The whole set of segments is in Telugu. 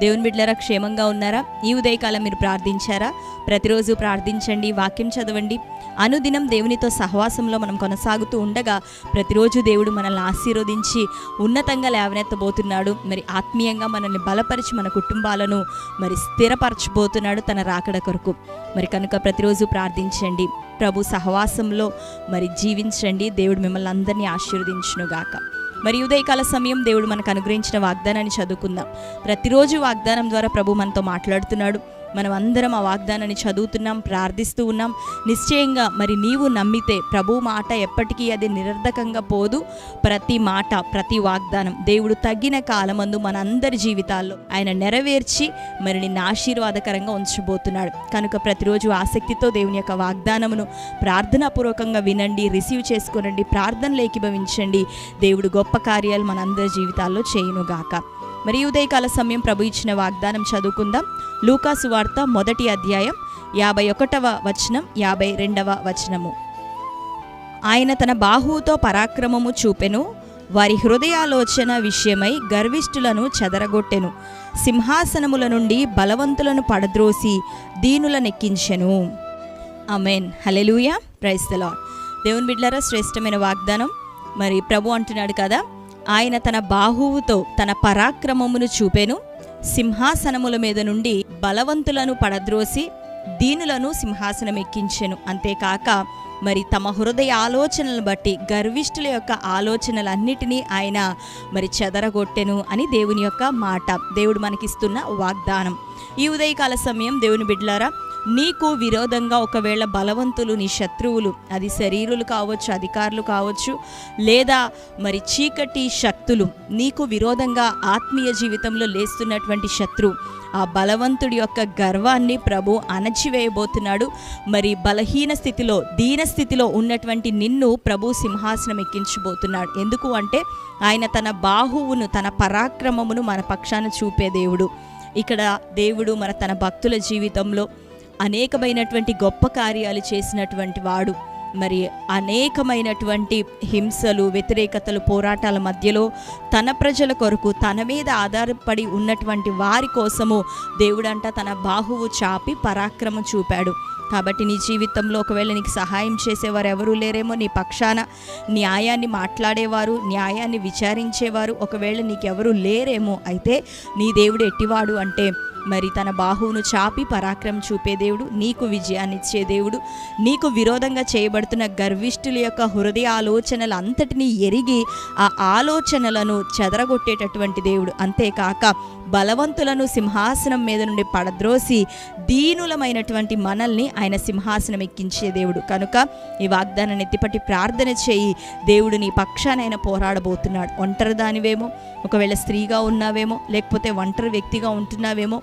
దేవుని బిడ్డలరా క్షేమంగా ఉన్నారా? ఈ ఉదయకాలం మీరు ప్రార్థించారా? ప్రతిరోజు ప్రార్థించండి వాక్యం చదవండి. అనుదినం దేవునితో సహవాసంలో మనం కొనసాగుతూ ఉండగా ప్రతిరోజు దేవుడు మనల్ని ఆశీర్వదించి ఉన్నతంగా లేవనెత్తబోతున్నాడు. మరి ఆత్మీయంగా మనల్ని బలపరిచి మన కుటుంబాలను మరి స్థిరపరచబోతున్నాడు తన రాకడ కొరకు. మరి కనుక ప్రతిరోజు ప్రార్థించండి. ప్రభు సహవాసంలో మరి జీవించండి. దేవుడు మిమ్మల్ని అందరినీ ఆశీర్వదించునుగాక. మరి ఉదయకాల సమయం దేవుడు మనకు అనుగ్రహించిన వాగ్దానాన్ని చదువుకుందాం. ప్రతిరోజు వాగ్దానం ద్వారా ప్రభు మనతో మాట్లాడుతున్నాడు. మనం అందరం ఆ వాగ్దానాన్ని చదువుతున్నాం ప్రార్థిస్తూ ఉన్నాం. నిశ్చయంగా మరి నీవు నమ్మితే ప్రభు మాట ఎప్పటికీ అది నిరర్ధకంగా పోదు. ప్రతి మాట ప్రతి వాగ్దానం దేవుడు తగ్గిన కాలమందు మనందరి జీవితాల్లో ఆయన నెరవేర్చి మరి నిన్ను ఆశీర్వాదకరంగా ఉంచబోతున్నాడు. కనుక ప్రతిరోజు ఆసక్తితో దేవుని యొక్క వాగ్దానమును ప్రార్థనాపూర్వకంగా వినండి రిసీవ్ చేసుకోనండి ప్రార్థనలు ఏకీభవించండి. దేవుడు గొప్ప కార్యాలు మనందరి జీవితాల్లో చేయునుగాక. మరి ఉదయకాల సమయం ప్రభు ఇచ్చిన వాగ్దానం చదువుకుందాం. లూకాసు వార్త మొదటి అధ్యాయం యాభై ఒకటవ వచనం యాభై రెండవ వచనము. ఆయన తన బాహువుతో పరాక్రమము చూపెను వారి హృదయాలోచన విషయమై గర్విష్ఠులను చెదరగొట్టెను సింహాసనముల నుండి బలవంతులను పడద్రోసి దీనులనెక్కించెను. అమెన్ హలెలూయా ప్రైస్తలా దేవుని బిడ్లరా శ్రేష్టమైన వాగ్దానం. మరి ప్రభు అంటున్నాడు కదా ఆయన తన బాహువుతో తన పరాక్రమమును చూపెను సింహాసనముల మీద నుండి బలవంతులను పడద్రోసి దీనులను సింహాసనం ఎక్కించెను అంతేకాక మరి తమ హృదయ ఆలోచనలను బట్టి గర్విష్ఠుల యొక్క ఆలోచనలన్నిటినీ ఆయన మరి చెదరగొట్టెను అని దేవుని యొక్క మాట. దేవుడు మనకిస్తున్న వాగ్దానం. ఈ ఉదయకాల సమయం దేవుని బిడ్లారా నీకు విరోధంగా ఒకవేళ బలవంతులు నీ శత్రువులు అది శరీరులు కావచ్చు అధికారులు కావచ్చు లేదా మరి చీకటి శక్తులు నీకు విరోధంగా ఆత్మీయ జీవితంలో లేస్తున్నటువంటి శత్రువు ఆ బలవంతుడి యొక్క గర్వాన్ని ప్రభు అణచివేయబోతున్నాడు. మరి బలహీన స్థితిలో దీన స్థితిలో ఉన్నటువంటి నిన్ను ప్రభు సింహాసనం ఎక్కించబోతున్నాడు. ఎందుకు అంటే ఆయన తన బాహువును తన పరాక్రమమును మన పక్షాన చూపే దేవుడు. ఇక్కడ దేవుడు మన తన భక్తుల జీవితంలో అనేకమైనటువంటి గొప్ప కార్యాలు చేసినటువంటి వాడు. మరి అనేకమైనటువంటి హింసలు వ్యతిరేకతలు పోరాటాల మధ్యలో తన ప్రజల కొరకు తన మీద ఆధారపడి ఉన్నటువంటి వారి కోసము దేవుడంట తన బాహువు చాపి పరాక్రమం చూపాడు. కాబట్టి నీ జీవితంలో ఒకవేళ నీకు సహాయం చేసేవారు ఎవరూ లేరేమో నీ పక్షాన న్యాయాన్ని మాట్లాడేవారు న్యాయాన్ని విచారించేవారు. ఒకవేళ నీకెవరూ లేరేమో అయితే నీ దేవుడు ఎట్టివాడు అంటే మరి తన బాహువును చాపి పరాక్రమం చూపే దేవుడు నీకు విజయాన్ని ఇచ్చే దేవుడు నీకు విరోధంగా చేయబడుతున్న గర్విష్ఠుల యొక్క హృదయ ఆలోచనలు అంతటినీ ఎరిగి ఆ ఆలోచనలను చెదరగొట్టేటటువంటి దేవుడు. అంతేకాక బలవంతులను సింహాసనం మీద నుండి పడద్రోసి దీనులమైనటువంటి మనల్ని ఆయన సింహాసనం ఎక్కించే దేవుడు. కనుక ఈ వాగ్దానాన్ని ఎత్తిపట్టి ప్రార్థన చేయి. దేవుడు నీ పక్షానైనా పోరాడబోతున్నాడు. ఒంటరి దానివేమో ఒకవేళ స్త్రీగా ఉన్నావేమో లేకపోతే ఒంటరి వ్యక్తిగా ఉంటున్నావేమో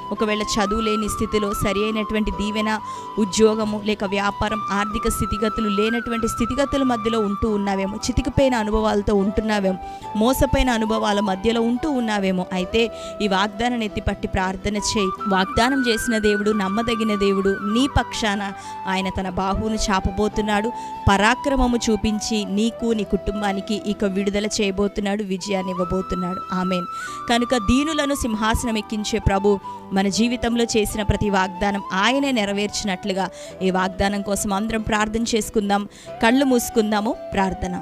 ఒకవేళ చదువు లేని స్థితిలో సరి అయినటువంటి దీవెన ఉద్యోగము లేక వ్యాపారం ఆర్థిక స్థితిగతులు లేనటువంటి స్థితిగతుల మధ్యలో ఉంటూ ఉన్నావేమో చితికిపోయిన అనుభవాలతో ఉంటున్నావేమో మోసపోయిన అనుభవాల మధ్యలో ఉంటూ ఉన్నావేమో అయితే ఈ వాగ్దానం ఎత్తిపట్టి ప్రార్థన చేయి. వాగ్దానం చేసిన దేవుడు నమ్మదగిన దేవుడు నీ పక్షాన ఆయన తన బాహువును చాపబోతున్నాడు. పరాక్రమము చూపించి నీకు నీ కుటుంబానికి ఇక విడుదల చేయబోతున్నాడు విజయాన్ని ఇవ్వబోతున్నాడు. ఆమెన్. కనుక దీనులను సింహాసనం ఎక్కించే ప్రభు మన జీవితంలో చేసిన ప్రతి వాగ్దానం ఆయనే నెరవేర్చినట్లుగా ఈ వాగ్దానం కోసం అందరం ప్రార్థన చేసుకుందాం. కళ్ళు మూసుకుందాము. ప్రార్థన.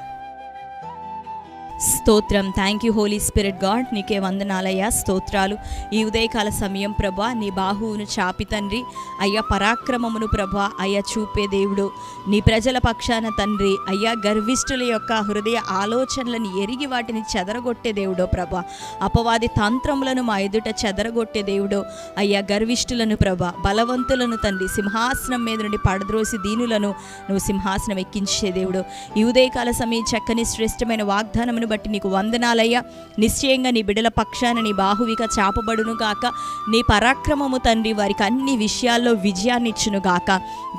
స్తోత్రం. Thank you holy spirit God నీకే వందనాలయ్యా స్తోత్రాలు. ఈ ఉదయకాల సమయం ప్రభా నీ బాహువును చాపి తండ్రి. అయ్యా పరాక్రమమును ప్రభా అయ్యా చూపే దేవుడు. నీ ప్రజల పక్షాన తండ్రి. అయ్యా గర్విష్ఠుల యొక్క హృదయ ఆలోచనలను ఎరిగి వాటిని చెదరగొట్టే దేవుడో ప్రభా. అపవాది తంత్రములను మా ఎదుట చెదరగొట్టే దేవుడో. అయ్యా గర్విష్ఠులను ప్రభా బలవంతులను తండ్రి. సింహాసనం మీద నుండి పడద్రోసి దీనులను నువ్వు సింహాసనం ఎక్కించే దేవుడు. ఈ ఉదయకాల సమయం చక్కని శ్రేష్టమైన వాగ్దానమును బట్టి నీకు వందనాలయ్యా. నిశ్చయంగా నీ బిడ్డల పక్షాన నీ బాహువిక చాపబడును గాక. నీ పరాక్రమము తండ్రి వారికి అన్ని విషయాల్లో విజయాన్ని ఇచ్చును గాక.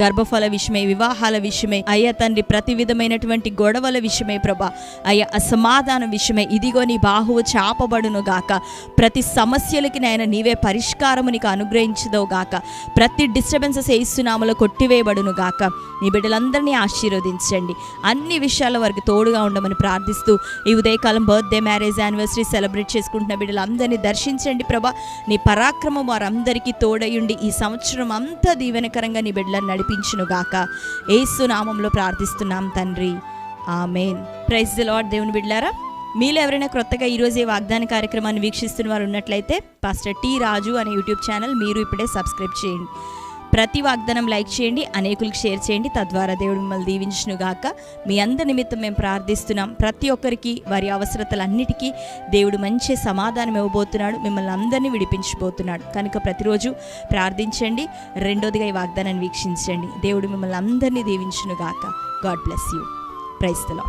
గర్భఫల విషయమే వివాహాల విషయమే అయ్యా తండ్రి ప్రతి విధమైనటువంటి గొడవల విషయమే ప్రభా. అయ్యా అసమాధాన విషయమే ఇదిగో నీ బాహువు చాపబడును గాక. ప్రతి సమస్యలకి నాయన నీవే పరిష్కారము నీకు అనుగ్రహించదో గాక. ప్రతి డిస్టర్బెన్సెస్ వేస్తున్నాములో కొట్టివేయబడును గాక. నీ బిడ్డలందరినీ ఆశీర్వదించండి. అన్ని విషయాల వారికి తోడుగా ఉండమని ప్రార్థిస్తూ ఈ ఉదయకాలం బర్త్డే మ్యారేజ్ యానివర్సరీ సెలబ్రేట్ చేసుకుంటున్న బిడ్డలందరినీ దర్శించండి ప్రభా. నీ పరాక్రమం వారందరికీ తోడయుండి ఈ సంవత్సరం అంతా దీవెనకరంగా నీ బిడ్డలను నడిపించును గాక ఏసు నామంలో ప్రార్థిస్తున్నాం తండ్రి. ఆమెన్. ప్రైజ్ ది దేవుని బిడ్డారా మీలో ఎవరైనా క్రొత్తగా ఈరోజే వాగ్దాన కార్యక్రమాన్ని వీక్షిస్తున్న వారు ఉన్నట్లయితే పాస్టర్ టీ రాజు అనే యూట్యూబ్ ఛానల్ మీరు ఇప్పుడే సబ్స్క్రైబ్ చేయండి. ప్రతి వాగ్దానం లైక్ చేయండి అనేకులకు షేర్ చేయండి. తద్వారా దేవుడు మిమ్మల్ని దీవించునుగాక మీ అందరి నిమిత్తం మేము ప్రార్థిస్తున్నాం. ప్రతి ఒక్కరికి వారి అవసరతలన్నిటికీ దేవుడు మంచి సమాధానం ఇవ్వబోతున్నాడు. మిమ్మల్ని అందరినీ విడిపించబోతున్నాడు. కనుక ప్రతిరోజు ప్రార్థించండి. రెండోదిగా ఈ వాగ్దానాన్ని వీక్షించండి. దేవుడు మిమ్మల్ని అందరినీ దీవించునుగాక గాడ్ బ్లెస్ యూ. ప్రైస్తలో